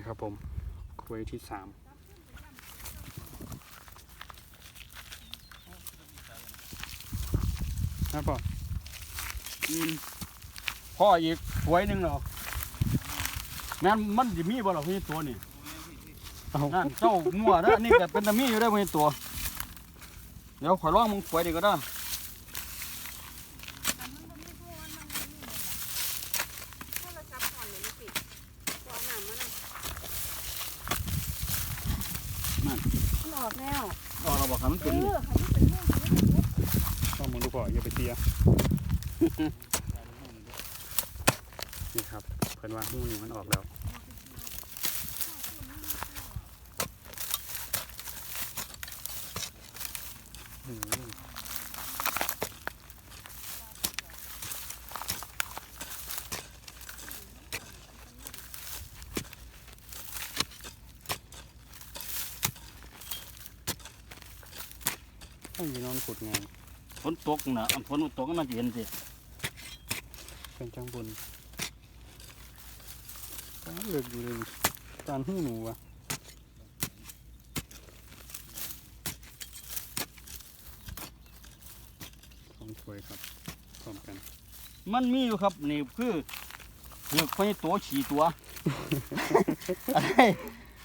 นี่ครับผมกล้วยที่สามนะพ่ออืมพ่ออีกกล้วยหนึ่งเหรอแม่นมันจะมีบ่หรอพี่ตัวนี่นั่นเจ้ามั่วเด้ออันนี่ก็เป็นตะมีอยู่ได้อพี่ตัว เดี๋ยวขอยลองมึงกล้วยดีก็ได้ โทรศัพท์ก่อนเลยนี่สิตัวเอาหนังมาหน่อย นั่น มัน ออกแล้วรอเราบอกครับมันเอเป็นอค่ะมันเป็นเรื่องของมันเป็นเรื่องต้องมึงดูก่อนอย่าไปเสีย นี่ครับเพิ่นว่าหูนี่มันออกแล้ว ให้ยีนอนขุดไงฝนตกนะอันฝนตกก็น่าจะเห็นสิเป็นจังบุญก็เลือกอยู่เลยการหูหนูอะสองถวยครับพร้อมกัน มันมีอยู่ครับนี่คือคือกไฟตัวฉี่ตัวอะไร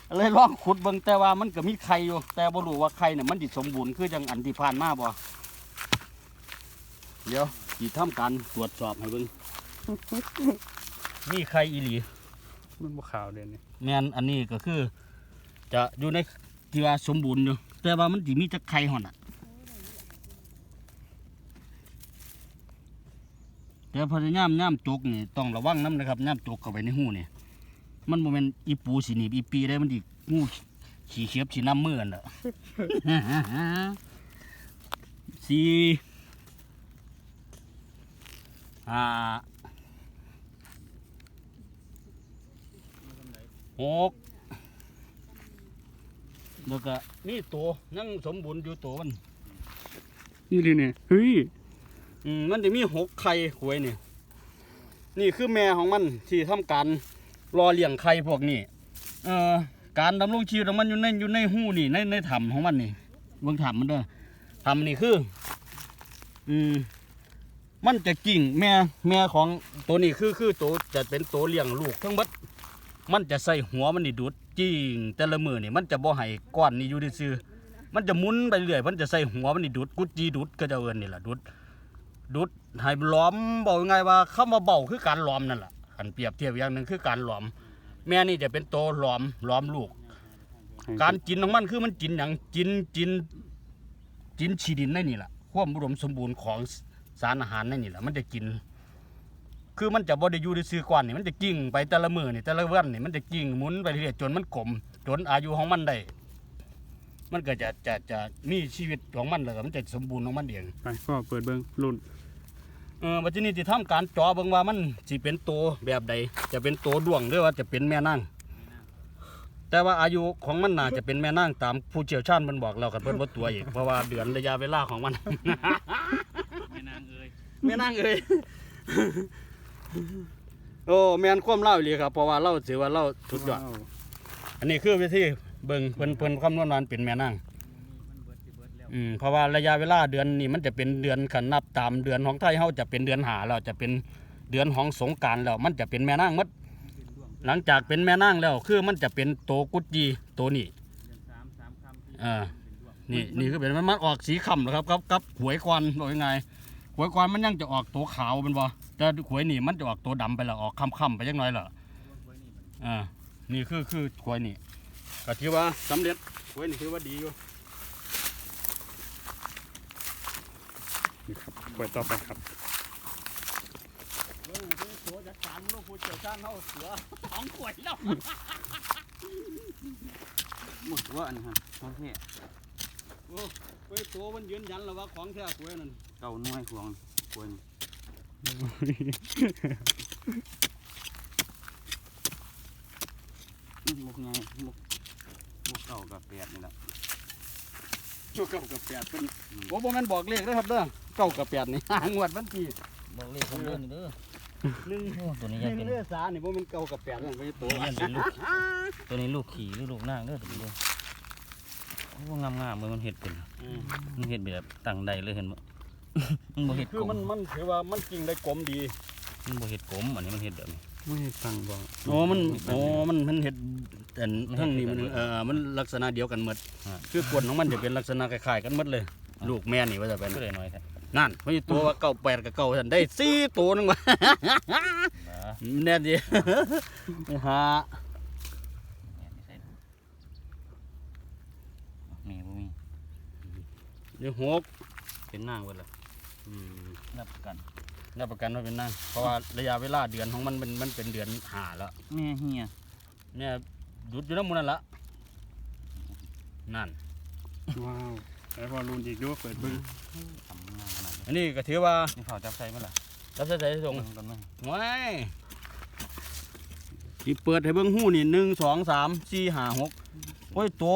อะไรลองขุดเบิ่งแต่ว่ามันก็มีไข่อยู่ แต่บ่รู้ว่าไข่เนี่ยมันสิสมบูรณ์คือจังอันที่ผ่านมาบ่เดี๋ยวสิทำการตรวจสอบให้เบิ่งมีไข่อีหลีมันบ่ขาวเด่นนี่แม่นอันนี้ก็คือ จะอยู่ในที่ว่าสมบูรณ์อยู่ แต่ว่ามันสิมีจักไข่ห่อนอะแต่พอยามย่ามจกนี่ต้องระวังน้ำนะครับย่ามจกเข้าไปในหูนี่ มันโมเมนอีปูสีหนีบอีปีได้มันดิงูขี่เขียบสีน้ำมือนั่นแหละสี่ห้าหกแล้วก็นี่ตัวยังสมบูรณ์อยู่ตัวมัน นี่เลยเนี่ยเฮ้ยอืมมันจะมีหกไข่หวยนี่นี่คือแม่ของมันที่ทำการ รอเลี้ยงไข่พวกนี้เอ่อการดำรงชีวิตของมันอยู่ในอยู่ในหูนี่ในในถ้ำของมันนี่เบิ่งถ้ำมันเด้อถ้ำนี่คืออืมมันจะกิ่งแม่แม่ของตัวนี้คือคือตัวจะเป็นตัวเลี้ยงลูกทั้งหมดมันจะใส่หัวมันนี่ดูดกิ่งแต่ละมือนี่มันจะบ่ให้ก้อนนี่อยู่ซื่อมันจะมุนไปเรื่อยมันจะใส่หัวมันนี่ดูดกุดจีดูดก็จะเอินนี่แหละดูดดุดให้ล้อมบอกยังไงว่าคำว่าเบาคือการล้อมนั่นแหละ อันเปรียบเทียบอย่างหนึ่งคือการล้อม แม่นี่จะเป็นโตวล้อมล้อมลูก การกินของมันคือมันกินอย่างกินกินกินฉีดินในนี่แหละความอุดมสมบูรณ์ของสารอาหารในนี่แหละมันจะกิน คือมันจะบไดอยู่ในซื้อก่อนนี่มันจะกิ่งไปแต่ละมือนี่แต่ละวันนี่มันจะกิ่งหมุนไปเรื่อยๆจนมันกลมจนอายุของมันได้มันก็จะจะจะมีชีวิตของมันเลยมันจะสมบูรณ์ของมันเองไปพ่อเปิดเบิ้งรุ่นเออวันนี้จะทำการเจอเบิ่งว่ามันสิเป็นตัวแบบใด จะเป็นตัวดวงหรือว่าจะเป็นแม่นางแต่ว่าอายุของมันน่าจะเป็นแม่นางตามผู้เชี่ยวชาญมันบอกเรากันเพิ่นว่าตัวอีกเพราะว่าเดือนระยะเวลาของมันแม่นางเอ้ยแม่นางเอ้ยโอ้แม่นความเล่าอีหลีครับเพราะว่าเล่าถือว่าเล่าสุดยอดว้าวอันนี้คือวิธีเบิ่งเพิ่นเพิ่นคำนวณวันเป็นแม่นาง อืมเพราะว่าระยะเวลาเดือนนี้มันจะเป็นเดือนขันนับตามเดือนของไทยเฮาจะเป็นเดือนหาแล้วจะเป็นเดือนของสงกรารแล้วมันจะเป็นแม่นางหมดหลังจากเป็นแม่นางแล้ว คือมันจะเป็นโตกุดจีโตนี่เดือนสามสามคำที่อ่าเป็นดวงนี่นี่คือเป็นมันมันออกสีขำแล้วครับกับกับหวยควันบอกยังไงหวยควันมันยังจะออกตัวขาวเป็นบ่แต่หวยนี่มันจะออกตัวดำไปแล้วออกคำคำๆไปยังน้อยและไว้นี่มันอ่านี่คือคือหวยนี่ก็ถือว่าสำเร็จหวยนี่ถือว่าดีอยู่ นี่ครับกล้วยต่อไปครับเรื่องที่ตัวจัดการลูกผู้เชี่ยวชาญเขาเสือท้องขวยแล้วหมดว่าอันนี้ฮะโอเคโอ้ไปตัวมันยืนยันแล้วว่าของแท้หวยนั่นเก่าหน่วยขวงควรมุกไงมุกมุกเก่ากับแปดนี่แหละชั่วเก้ากับแปดเป็นโอ้บ่แม่นบอกเลขนะครับเด้อ เก้ากับแปดนี่ หางวดมันทีบอกเลยผมเดินเด้อหนึ่งโอ้ตัวนี้หยันึ่งงเป็น เลือสานี่บ่แมันเก่ากับแปดนั่นไปตัวตัวนี้ยังเป็นลูก ตัวนี้ลูกขี่หรือลูกนางเด้อตัวนี้เด้อโอ้งามๆเหมือนมันเห็ดเป็นอืมมันเห็ดแบบตั้งใดเลยเห็นบ่ มันบ่เห็ดคือกลมันมมันถือว่ามันกิ่งได้กลมดีมันบ่เห็ดกลมอันนี้มันเห็ดแบบนี้ ไม่ให้ตังค์บ่โอ้มันโอ้มันมันเห็ดแต่มันเฮ็ดทั้งนี้มันเดียวกันเออมันลักษณะเดียวกันหมดอ่าคือกวนของมันจะเป็นลักษณะคล้ายๆกันหมดเลยลูกแม่นี่ว่าจะเป็นก็เลยน้อยแท้ นั่นไม่ใช่ตัวว่าเก่าแปดกับเก่าท่านได้สี่ตัวนึงว่ะนะแน่ดีฮะนี่บ่มีนี่หกเป็นนางเบิดละอืมรับประกันรับประกันว่าเป็นนั่งเพราะว่าระยะเวลาเดือนของมันมันมันเป็นเดือนหาแล้วแม่เฮียเนี่ยหยุดอยู่น้ำมันนั่นละนั่นว้าว ไอ้พอรุนอีกด้วยเปิดเบิ่งทำงานขนาดนี้อันนี้ก็ถือว่านี่เผาจับใส่มั้ยล่ะรับใช้ใช้ส่งเบิ่งกันมั้ยไว้ที่เปิดให้เบิ้งหู้นี่หนึ่งสองสามสี่ห้าหกโอ้ยตัว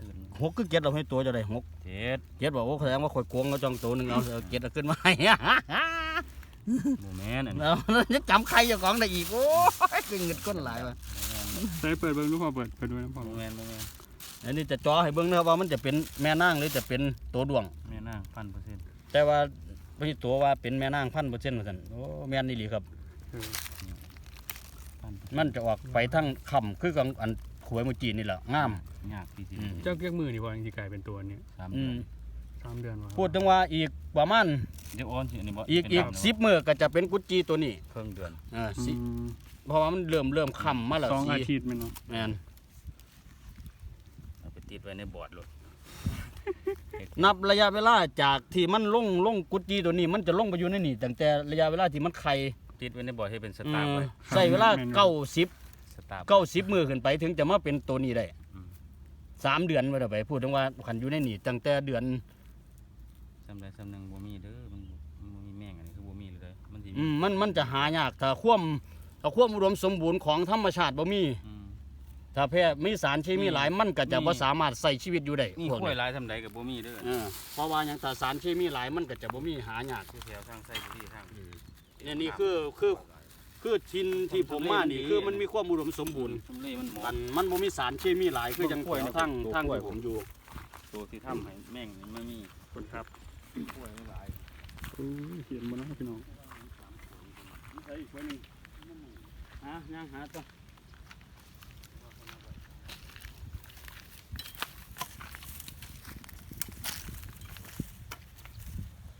ตื่นหกคือเก็ดเราให้ตัวจะได้หกๆเจ็ดเก็ดบอกว่าแสดงว่าข่อยโกงเราจองตัวหนึ่งเอาเอาเก็ดเอาขึ้นมาให้บ่แม่นอันนี้เอาจะจำใครเจ้าของได้อีกโอ้ยคือเงินก้นหลายว่ะใส่เปิดเบิ่งดูพอเปิดเปิดด้วยนะพอบ่แม่นบ่แม่น อันนี้จะจ่อให้เบิ้งนะครับว่ามันจะเป็นแม่นางหรือจะเป็นตัวดวง แม่นางพันเปอร์เซ็นต์แต่ว่าพี่ตัวว่าเป็นแม่นางพันเปอร์เซ็นต์ว่าซั่นโอ้แม่นนี่หลีครับเออพันเปอร์เซ็มันจะออกไปทั้งคำคือกับอันขวยเมื่อกี้นี่แหละงาม ยากที่สิอืม เจ้าเกี้ยกมือนี่พอจริงๆกลายเป็นตัวนี้สามอืเดือมนสามเดือนวะพูดถึงว่าอีกประมาณเดี๋ยวอ้อนสิอันนี้บ่อีกเป็นอีกดาวสิบมือก็จะเป็นกุจจีตัวนี้ครึ่งเดือน อ่าอืสิมเพราะว่ามันเริ่มเริ่มคำมาแล้วสองอาสิทิตย์แมันเนาะ แม่นเอาไป ติดไว้ในบอร์ดเลยนับระยะเวลาจากที่มันลงลงกุจจีตัวนี้ มันจะลงไปอยู่ในนี่ตั้งแต่ระยะเวลาที่มันไข่ติดไว้ในบอร์ดให้เป็นสอืตาร์มไว้ใส่เวลาเก้าสิบสตาร์เก้าสิบมือขึ้นไปถึงจะมาเป็นตัวนี้ได้อืมสามเดือนไปแล้วไปพูดถึงว่าขันอยู่ในนี่ตั้งแต่เดือนจำได้จำหนึงบ่มีเด้อมันมันบ่มีแม่งอันนี้คือบ่มีเลยมันสิอืมมันมันจะหายากถ้าความถ้าความอุดมสมบูรณ์ของธรรมชาติบ่มีอืม ถ้าแพ้มีสารเคมีหลายมันก็จะมีบ่สามารถใส่ชีวิตอยู่ได้นี่พวกข้อยนี้หลายทำใดก็บ่มีเด้อเออเพราะว่าอย่างถ้าสารเคมีหลายมันก็จะบ่มีหายากคือแถวทางไส้บุรีทางเนี่ยนี่คือคือคือทินที่ผมมานี่คือมันมีความอุดมสมบูรณ์สมเลยมันหมอกันมันบ่มีสารเคมีหลายคือจังแถวทางทางที่ผมอยู่ตัวที่ทำให้แม่งนี่ไม่มีคนครับกล้วยไม่หลายโอ้ยเขียนมาแล้วพี่น้องใช่อีกคนนึงหาย่างหาตัว